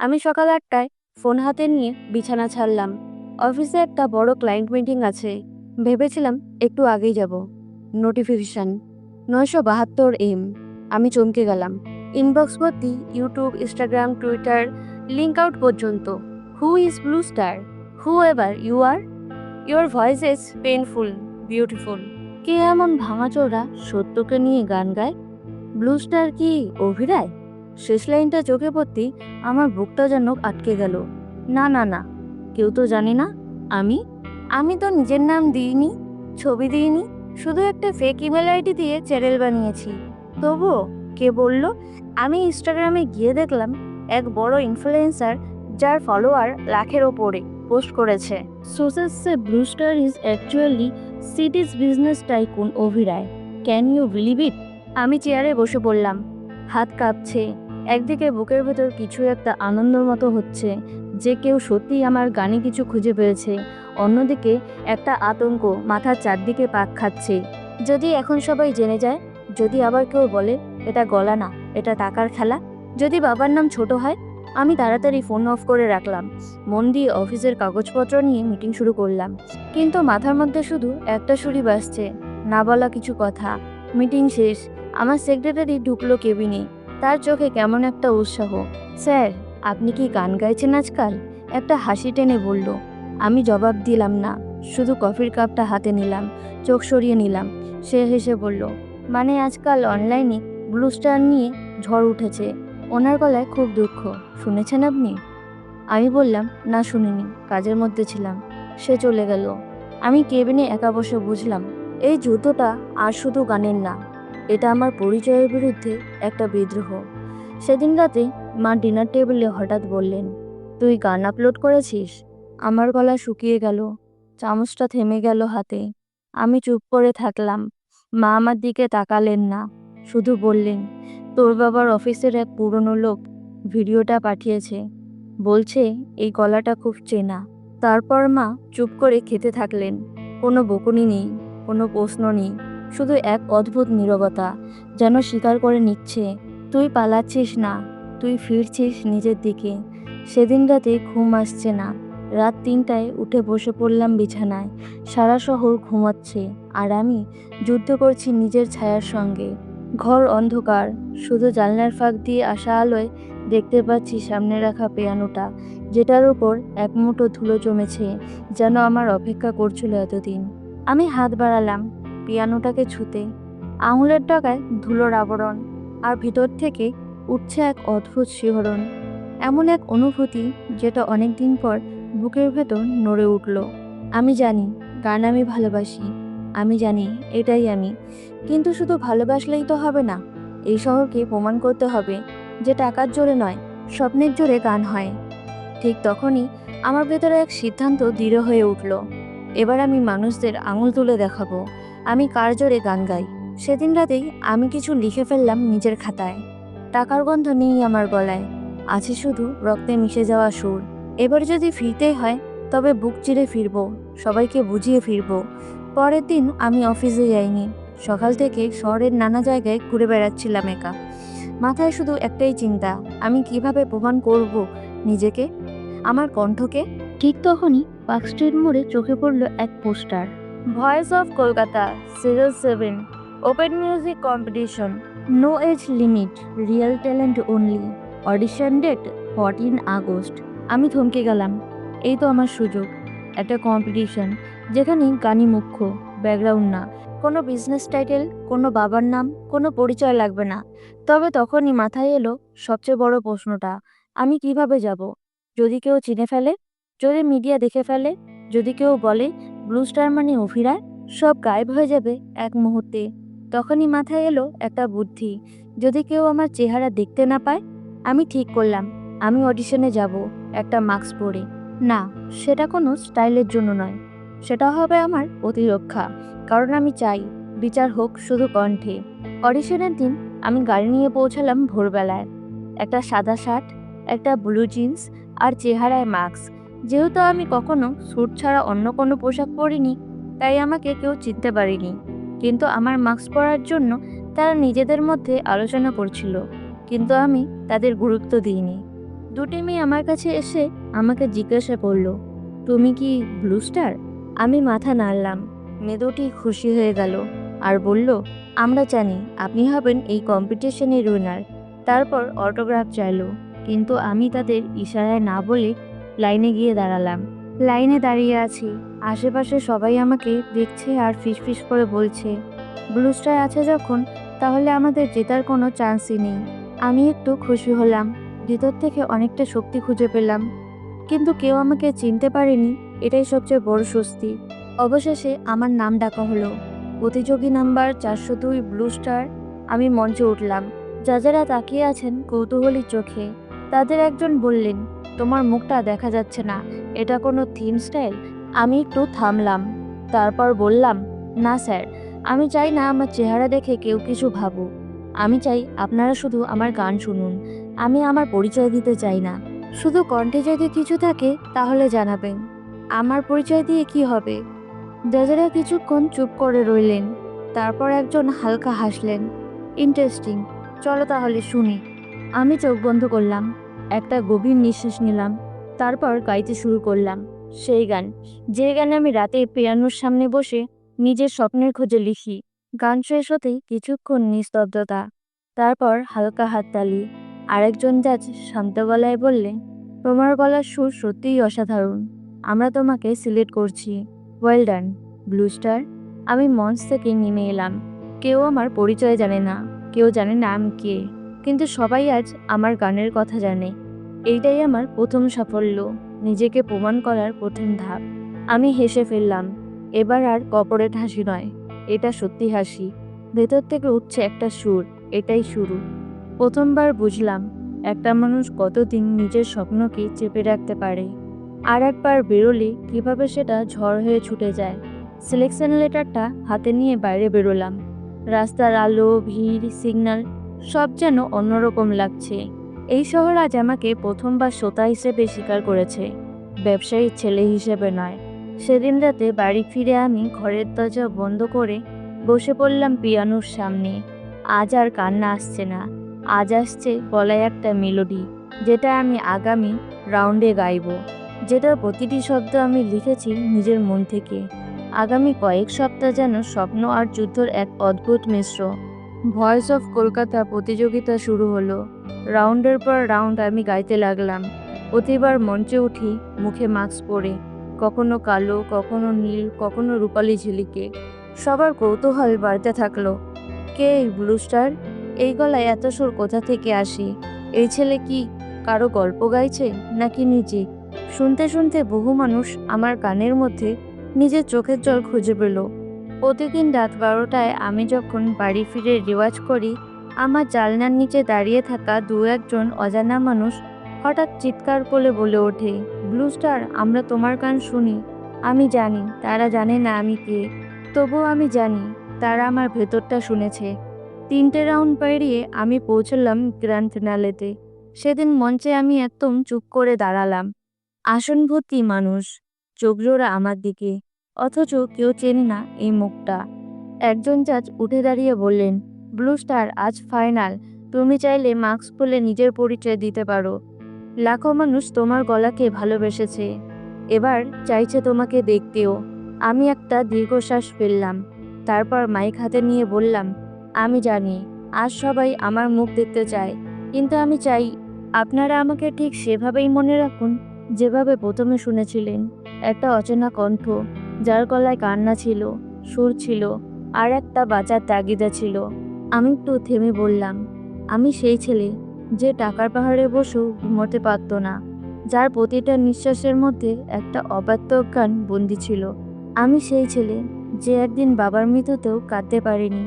আমি সকাল আটটায় ফোন হাতে নিয়ে বিছানা ছাড়লাম। অফিসে একটা বড় ক্লায়েন্ট মিটিং আছে। ভেবেছিলাম একটু আগেই যাব। নোটিফিকেশান নয়শো বাহাত্তর এম আমি চমকে গেলাম। ইনবক্স ভর্তি YouTube Instagram Twitter link out পর্যন্ত। Who is blue star whoever you are your voice is painful beautiful কে এমন ভাঙাচোরা সত্যকে নিয়ে গান গায়? ব্লু স্টার কি অভিরায়? শেষ লাইনটা চোখে পড়তেই আমার বুকটা যেন আটকে গেল। না না না, কেউ তো জানে না, আমি? আমি তো নিজের নাম দিইনি, ছবি দিইনি, শুধু একটা ফেক ইমেল আইডি দিয়ে চ্যানেল বানিয়েছি। তবুও কে বলল? আমি ইনস্টাগ্রামে গিয়ে দেখলাম এক বড় ইনফ্লুয়েন্সার যার ফলোয়ার লাখের ওপরে পোস্ট করেছে। সোসেসে blue star is actually city's business tycoon Abhiray. Can you believe it আমি চেয়ারে বসে পড়লাম। হাত কাঁপছে। একদিকে বুকের ভেতর কিছু একটা আনন্দের মতো হচ্ছে যে কেউ সত্যিই আমার গানে কিছু খুঁজে পেয়েছে। অন্যদিকে একটা আতঙ্ক, মাথার চারদিকে পাক খাচ্ছে। যদি এখন সবাই জেনে যায়, যদি আবার কেউ বলে, এটা গলা না, এটা টাকার খেলা। যদি বাবার নাম ছোট হয়, আমি তাড়াতাড়ি ফোন অফ করে রাখলাম। মন দিয়ে অফিসের কাগজপত্র নিয়ে মিটিং শুরু করলাম। কিন্তু মাথার মধ্যে শুধু একটা সুরি বাজছে, না বলা কিছু কথা। মিটিং শেষ, আমার সেক্রেটারি ঢুকলো কেবিনে। তার চোখে কেমন একটা উৎসাহ। স্যার, আপনি কি গান গাইছেন আজকাল? একটা হাসি টেনে বলল। আমি জবাব দিলাম না। শুধু কফির কাপটা হাতে নিলাম, চোখ সরিয়ে নিলাম। সে হেসে বলল। মানে আজকাল অনলাইনে ব্লু স্টার নিয়ে ঝড় উঠেছে। ওনার গলায় খুব দুঃখ। শুনেছেন আপনি? আমি বললাম, না শুনিনি। কাজের মধ্যে ছিলাম। সে চলে গেল। আমি কেবিনে একা বসে বুঝলাম, এই জুতোটা আর শুধু গানের না। এটা আমার পরিচয়ের বিরুদ্ধে একটা বিদ্রোহ। সেদিন রাতে মা ডিনার টেবিলে হঠাৎ বললেন, তুই গান আপলোড করেছিস? আমার গলা শুকিয়ে গেল, চামচটা থেমে গেল হাতে। আমি চুপ করে থাকলাম। মা আমার দিকে তাকালেন না, শুধু বললেন, তোর বাবার অফিসের এক পুরনো লোক ভিডিওটা পাঠিয়েছে। বলছে এই গলাটা খুব চেনা। তারপর মা চুপ করে খেতে থাকলেন। কোনো বকুনি নেই, কোনো প্রশ্ন নেই। শুধু এক অদ্ভুত নীরবতা যেন স্বীকার করে নিচ্ছে, তুই পালাচ্ছিস না, তুই ফিরছিস নিজের দিকে। সেদিন রাতে ঘুম আসছে না। রাত তিনটায় উঠে বসে পড়লাম বিছানায়। সারা শহর ঘুমাচ্ছে আর আমি যুদ্ধ করছি নিজের ছায়ার সঙ্গে। ঘর অন্ধকার, শুধু জানলার ফাঁক দিয়ে আসা আলোয় দেখতে পাচ্ছি সামনে রাখা পিয়ানোটা, যেটার উপর এক মুঠো ধুলো জমেছে, যেন আমার অপেক্ষা করছিল এতদিন। আমি হাত বাড়ালাম পিয়ানোটাকে ছুতে আঙুলের টাকায় ধুলোর আবরণ আর ভিতর থেকে উঠছে এক অদ্ভুত শিহরণ। এমন এক অনুভূতি যেটা অনেক দিন পর বুকের ভেতর নড়ে উঠল। আমি জানি, গান আমি ভালোবাসি। আমি জানি, এটাই আমি। কিন্তু শুধু ভালোবাসলেই তো হবে না, এই শহরকে প্রমাণ করতে হবে যে টাকার জোরে নয়, স্বপ্নের জোরে গান হয়। ঠিক তখনই আমার ভেতরে এক সিদ্ধান্ত দৃঢ় হয়ে উঠল। এবার আমি মানুষদের আঙুল তুলে দেখাবো। আমি কার জোরে গান গাই। সেদিন রাতেই আমি কিছু লিখে ফেললাম নিজের খাতায়। টাকার গন্ধ নেই আমার গলায়। আছে শুধু রক্তে মিশে যাওয়া সুর। এবার যদি ফিরতেই হয়, তবে বুক চিরে ফিরবো, সবাইকে বুঝিয়ে ফিরবো। পরের দিন আমি অফিসে যাইনি। সকাল থেকে শহরের নানা জায়গায় ঘুরে বেড়াচ্ছিলাম একা। মাথায় শুধু একটাই চিন্তা, আমি কীভাবে প্রমাণ করব নিজেকে? আমার কণ্ঠকে? ঠিক তখনই পার্ক স্ট্রিট মোড়ে চোখে পড়ল এক poster. Voice of Kolkata serial seven open music competition no age limit real talent only audition date fourteen August আমি থমকে গেলাম। এই তো আমার সুযোগ। একটা কম্পিটিশন যেখানে গানই মুখ্য ব্যাকগ্রাউন্ড না। কোনো বিজনেস টাইটেল কোনো বাবার নাম, কোনো পরিচয় লাগবে না। তবে তখনই মাথায় এলো সবচেয়ে বড় প্রশ্নটা, আমি কীভাবে যাব? যদি কেউ চিনে ফেলে, যদি মিডিয়া দেখে ফেলে, যদি কেউ বলে ব্লু স্টার মানে অভিরায় সব গায়েব হয়ে যাবে এক মুহূর্তে। তখনই মাথায় এলো একটা বুদ্ধি, যদি কেউ আমার চেহারা দেখতে না পায়, আমি ঠিক করলাম, আমি অডিশনে যাব, একটা মাস্ক পরে না, সেটা কোনো স্টাইলের জন্য নয়। সেটা হবে আমার প্রতিরক্ষা কারণ আমি চাই, বিচার হোক শুধু কণ্ঠে। অডিশনের দিন আমি গাড়ি নিয়ে পৌঁছালাম ভোরবেলায়। একটা সাদা শার্ট, একটা ব্লু জিন্স আর চেহারায় মাস্ক যেহেতু আমি কখনো স্যুট ছাড়া অন্য কোনো পোশাক পরিনি, তাই আমাকে কেউ চিনতে পারেনি। কিন্তু আমার মাস্ক পরার জন্য তারা নিজেদের মধ্যে আলোচনা করছিল, কিন্তু আমি তাদের গুরুত্ব দিইনি। দুটি মেয়ে আমার কাছে এসে আমাকে জিজ্ঞাসা করল, তুমি কি ব্লু স্টার? আমি মাথা নাড়লাম। মেয়ে খুশি হয়ে গেল আর বলল, আমরা জানি আপনি হবেন এই কম্পিটিশনের উইনার তারপর অটোগ্রাফ চাইলো, কিন্তু আমি তাদের ইশারায় না বলে লাইনে গিয়ে দাঁড়ালাম। লাইনে দাঁড়িয়ে আছি। আশেপাশে সবাই আমাকে দেখছে আর ফিসফিস করে বলছে ব্লু স্টার আছে যখন, তাহলে আমাদের জেতার কোনো চান্সই নেই। আমি একটু খুশি হলাম। ভিতর থেকে অনেকটা শক্তি খুঁজে পেলাম। কিন্তু কেউ আমাকে চিনতে পারেনি, এটাই সবচেয়ে বড় স্বস্তি। অবশেষে আমার নাম ডাকা হলো। প্রতিযোগী নাম্বার চারশো দুই ব্লু স্টার আমি মঞ্চে উঠলাম। যা যারা তাকিয়ে আছেন কৌতূহলী চোখে। তাদের একজন বললেন তোমার মুখটা দেখা যাচ্ছে না। এটা কোনো থিম স্টাইল আমি একটু থামলাম। তারপর বললাম, না স্যার, আমি চাই না আমার চেহারা দেখে কেউ কিছু ভাবুক। আমি চাই আপনারা শুধু আমার গান শুনুন। আমি আমার পরিচয় দিতে চাই না। শুধু কণ্ঠে যদি কিছু থাকে, তাহলে জানাবেন। আমার পরিচয় দিয়ে কি হবে? যাজারা কিছুক্ষণ চুপ করে রইলেন। তারপর একজন হালকা হাসলেন ইন্টারেস্টিং চলো তাহলে শুনি। আমি চোখ বন্ধ করলাম। একটা গভীর নিঃশ্বাস নিলাম, তারপর গাইতে শুরু করলাম। সেই গান, যে গানে আমি রাতে পিয়ানোর সামনে বসে নিজের স্বপ্নের খোঁজে লিখি। গান শেষ হতেই কিছুক্ষণ নিস্তব্ধতা, তারপর হালকা হাততালি। আরেকজন জাজ শান্ত গলায় বললে, তোমার গলার সুর সত্যিই অসাধারণ। আমরা তোমাকে সিলেক্ট করছি। ওয়েল ডান ব্লু স্টার আমি মঞ্চ থেকে নেমে এলাম। কেউ আমার পরিচয় জানে না। কেউ জানে না আমি কে। কিন্তু সবাই আজ আমার গানের কথা জানে। এইটাই আমার প্রথম সাফল্য, নিজেকে প্রমাণ করার প্রথম ধাপ। আমি হেসে ফেললাম, এবার আর কপরেট হাসি নয়, এটা সত্যি হাসি। ভেতর থেকে উঠছে একটা সুর, এটাই শুরু। প্রথমবার বুঝলাম, একটা মানুষ কতদিন নিজের স্বপ্নকে চেপে রাখতে পারে। আর একবার বেরোলে কীভাবে সেটা ঝড় হয়ে ছুটে যায়। সিলেকশন লেটারটা হাতে নিয়ে বাইরে বেরোলাম। রাস্তার আলো, ভিড়, সিগন্যাল সব যেন অন্যরকম লাগছে। এই শহর আজ আমাকে প্রথমবার শ্রোতা হিসেবে স্বীকার করেছে। ব্যবসায়ীর ছেলে হিসেবে নয়। সেদিন রাতে বাড়ি ফিরে আমি ঘরের দরজা বন্ধ করে বসে পড়লাম পিয়ানোর সামনে। আজ আর কান্না আসছে না। আজ আসছে গলায় একটা মেলোডি যেটা আমি আগামী রাউন্ডে গাইব। যেটার প্রতিটি শব্দ আমি লিখেছি নিজের মন থেকে। আগামী কয়েক সপ্তাহ যেন স্বপ্ন আর যুদ্ধর এক অদ্ভুত মিশ্র। ভয়েস অফ কলকাতা প্রতিযোগিতা শুরু হলো। রাউন্ডের পর রাউন্ড আমি গাইতে লাগলাম। প্রতিবার মঞ্চে উঠি, মুখে মাস্ক পরে। কখনো কালো, কখনো নীল, কখনো রূপালি ঝিলিকে। সবার কৌতূহল বাড়তে থাকল। কে এই ব্লু স্টার এই গলায় এত সুর কোথা থেকে আসে? এই ছেলে কি কারও গল্প গাইছে নাকি নিজে? শুনতে শুনতে বহু মানুষ আমার কানের মধ্যে নিজের চোখের জল খুঁজে পেল। প্রতিদিন রাত বারোটায় আমি যখন বাড়ি ফিরে রেওয়াজ করি, আমার জালনার নিচে দাঁড়িয়ে থাকা দু একজন অজানা মানুষ হঠাৎ চিৎকার করে বলে ওঠে, ব্লু স্টার, আমরা তোমার গান শুনি। আমি জানি, তারা জানে না আমি কে। তবুও আমি জানি, তারা আমার ভেতরটা শুনেছে। তিনটে রাউন্ড পেরিয়ে আমি পৌঁছলাম গ্র্যান্ড ফিনালেতে। সেদিন মঞ্চে আমি একদম চুপ করে দাঁড়ালাম। আসন ভর্তি মানুষ চোখজোড়া আমার দিকে। অথচ কেউ চেনে না এই মুখটা। একজন জাজ উঠে দাঁড়িয়ে বললেন ব্লু স্টার আজ ফাইনাল তুমি চাইলে মাস্ক খুলে নিজের পরিচয় দিতে পারো। লাখো মানুষ তোমার গলাকে ভালোবেসেছে। এবার চাইছে তোমাকে দেখতেও। আমি একটা দীর্ঘশ্বাস ফেললাম। তারপর মাইক হাতে নিয়ে বললাম, আমি জানি, আজ সবাই আমার মুখ দেখতে চায়। কিন্তু আমি চাই, আপনারা আমাকে ঠিক সেভাবেই মনে রাখুন, যেভাবে প্রথমে শুনেছিলেন। একটা অচেনা কণ্ঠ। যার গলায় কান্না ছিল, সুর ছিল, আর একটা বাঁচার তাগিদা ছিল। আমি একটু থেমে বললাম, আমি সেই ছেলে যে টাকার পাহাড়ে বসেও ঘুমোতে পারত না, যার প্রতিটা নিঃশ্বাসের মধ্যে একটা অবাত্য গান বন্দি ছিল। আমি সেই ছেলে যে একদিন বাবার মৃত্যুতেও কাঁদতে পারেনি,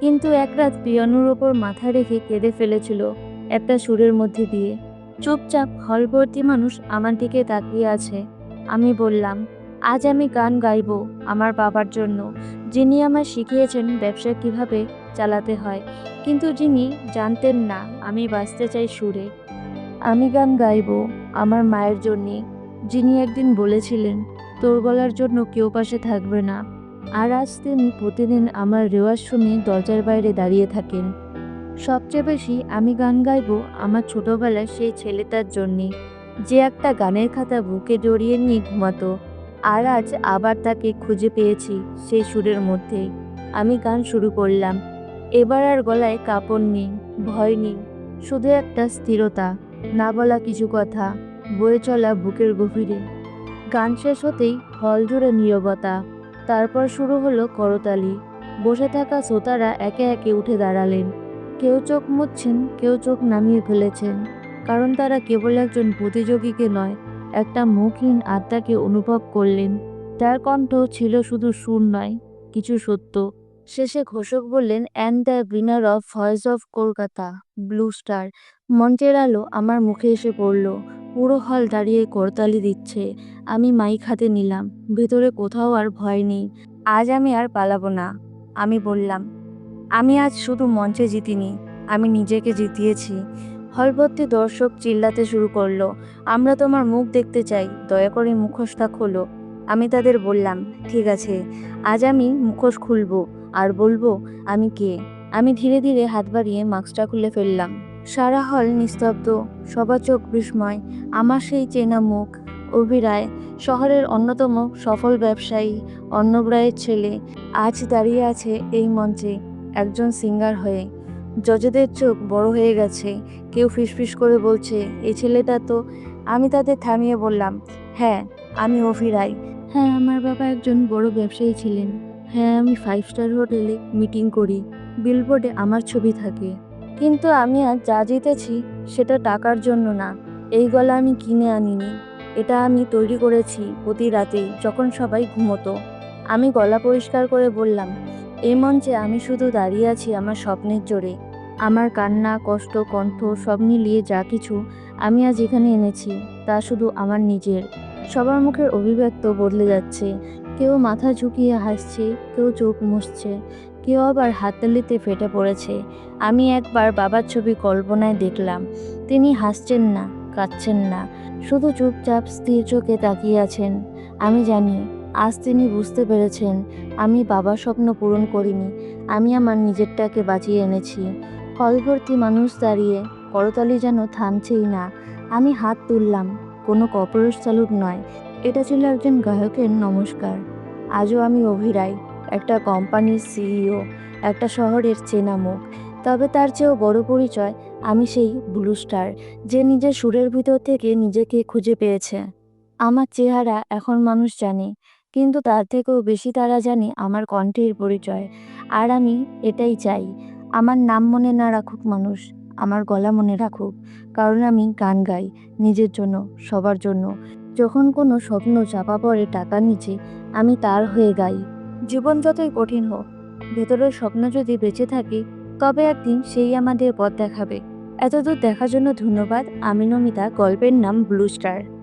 কিন্তু এক রাত পিয়ানোর ওপর মাথা রেখে কেঁদে ফেলেছিল একটা সুরের মধ্যে দিয়ে। চুপচাপ হল ভর্তি মানুষ আমার দিকে তাকিয়ে আছে। আমি বললাম আজ আমি গান গাইব আমার বাবার জন্য। যিনি আমার শিখিয়েছেন ব্যবসা কীভাবে চালাতে হয়। কিন্তু যিনি জানতেন না, আমি বাঁচতে চাই সুরে। আমি গান গাইব আমার মায়ের জন্যে। যিনি একদিন বলেছিলেন, তোর গলার জন্য কেউ পাশে থাকবে না। আর আজ তিনি প্রতিদিন আমার রেওয়াজ শুনে দরজার বাইরে দাঁড়িয়ে থাকেন। সবচেয়ে বেশি আমি গান গাইবো আমার ছোটবেলার সেই ছেলেটার জন্যে। যে একটা গানের খাতা বুকে জড়িয়ে নিয়ে ঘুমাতো। আর আজ আবার তাকে খুঁজে পেয়েছি সেই সুরের মধ্যে। আমি গান শুরু করলাম। এবার আর গলায় কাপড় নেই, ভয় নেই, শুধু একটা স্থিরতা, না বলা কিছু কথা, বয়ে চলা বুকের গভীরে। গান শেষ হতেই হল জুড়ে নীরবতা, তারপর শুরু হলো করতালি। বসে থাকা শ্রোতারা একে একে উঠে দাঁড়ালেন। কেউ চোখ মুছছেন কেউ চোখ নামিয়ে ফেলেছেন, কারণ তারা কেবল একজন প্রতিযোগীকে নয় একটা মুখহীন আত্মাকে অনুভব করলেন। তার কণ্ঠ ছিল শুধু সুর নয়, কিছু সত্য। শেষে ঘোষক বললেন and the winner of voice of Kolkata blue star মঞ্চের আলো আমার মুখে এসে পড়ল। পুরো হল দাঁড়িয়ে করতালি দিচ্ছে। আমি মাইক হাতে নিলাম। ভেতরে কোথাও আর ভয় নেই। আজ আমি আর পালাবো না। আমি বললাম, আমি আজ শুধু মঞ্চে জিতিনি। আমি নিজেকে জিতিয়েছি। হলভর্তি দর্শক চিল্লাতে শুরু করল। আমরা তোমার মুখ দেখতে চাই, দয়া করে মুখোশটা খোলো। আমি তাদের বললাম, ঠিক আছে, আজ আমি মুখোশ খুলবো। আর বলব, আমি কে? আমি ধীরে ধীরে হাত বাড়িয়ে মাস্কটা খুলে ফেললাম। সারা হল নিস্তব্ধ, সবার চোখ বিস্ময়, আমার সেই চেনা মুখ, অভিরায়, শহরের অন্যতম সফল ব্যবসায়ী অর্ণব রায়ের ছেলে, আজ দাঁড়িয়ে আছে এই মঞ্চে একজন সিঙ্গার হয়ে। জজেদের চোখ বড় হয়ে গেছে। কেউ ফিসফিস করে বলছে এই ছেলেটা তো আমি তাদের থামিয়ে বললাম হ্যাঁ আমি অভিরায় হ্যাঁ আমার বাবা একজন বড় ব্যবসায়ী ছিলেন। হ্যাঁ আমি ফাইভ স্টার হোটেলে মিটিং করি। বিলবোর্ডে আমার ছবি থাকে। কিন্তু আমি আজ যা জিতেছি সেটা টাকার জন্য না। এই গলা আমি কিনে আনিনি। এটা আমি তৈরি করেছি প্রতি রাতে যখন সবাই ঘুমোতো। আমি গলা পরিষ্কার করে বললাম এই মঞ্চে আমি শুধু দাঁড়িয়ে আছি আমার স্বপ্নের জোরে। আমার কান্না, কষ্ট, কণ্ঠ সব মিলিয়ে যা কিছু আমি আজ এখানে এনেছি, তা শুধু আমার নিজের। সবার মুখের অভিব্যক্ত বদলে যাচ্ছে। কেউ মাথা ঝুঁকিয়ে হাসছে, কেউ চোখ মুছছে, কেউ আবার হাততালিতে ফেটে পড়েছে। আমি একবার বাবার ছবি কল্পনায় দেখলাম। তিনি হাসছেন না, কাঁদছেন না। শুধু চুপচাপ স্থির চোখে তাকিয়ে আছেন। আমি জানি আজ তিনি বুঝতে পেরেছেন, আমি বাবার স্বপ্ন পূরণ করিনি, আমি আমার নিজেরটাকে বাঁচিয়ে এনেছি। হলভর্তি মানুষ দাঁড়িয়ে করতালি যেন থামছেই না, আমি হাত তুললাম, কোনো কর্পোরেট চালুক নয়, এটা ছিল একজন গায়কের নমস্কার। আজও আমি অভিরায় একটা কোম্পানির সিইও, একটা শহরের চেনা মুখ তবে তার চেয়েও বড় পরিচয় আমি সেই ব্লু স্টার, যে নিজের সুরের ভিতর থেকে নিজেকে খুঁজে পেয়েছে। আমার চেহারা এখন মানুষ জানে কিন্তু তার থেকেও বেশি তারা জানে আমার কণ্ঠের পরিচয়। আর আমি এটাই চাই, আমার নাম মনে না রাখুক মানুষ, আমার গলা মনে রাখুক, কারণ আমি গান গাই, নিজের জন্য, সবার জন্য। যখন কোনো স্বপ্ন চাপা পড়ে টাকা নিচে, আমি তার হয়ে গাই। জীবন যতই কঠিন হোক, ভেতরের স্বপ্ন যদি বেঁচে থাকে, তবে একদিন সেই আমাদের পথ দেখাবে। এতদূর দেখার জন্য ধন্যবাদ, আমি নমিতা, গল্পের নাম ব্লু স্টার।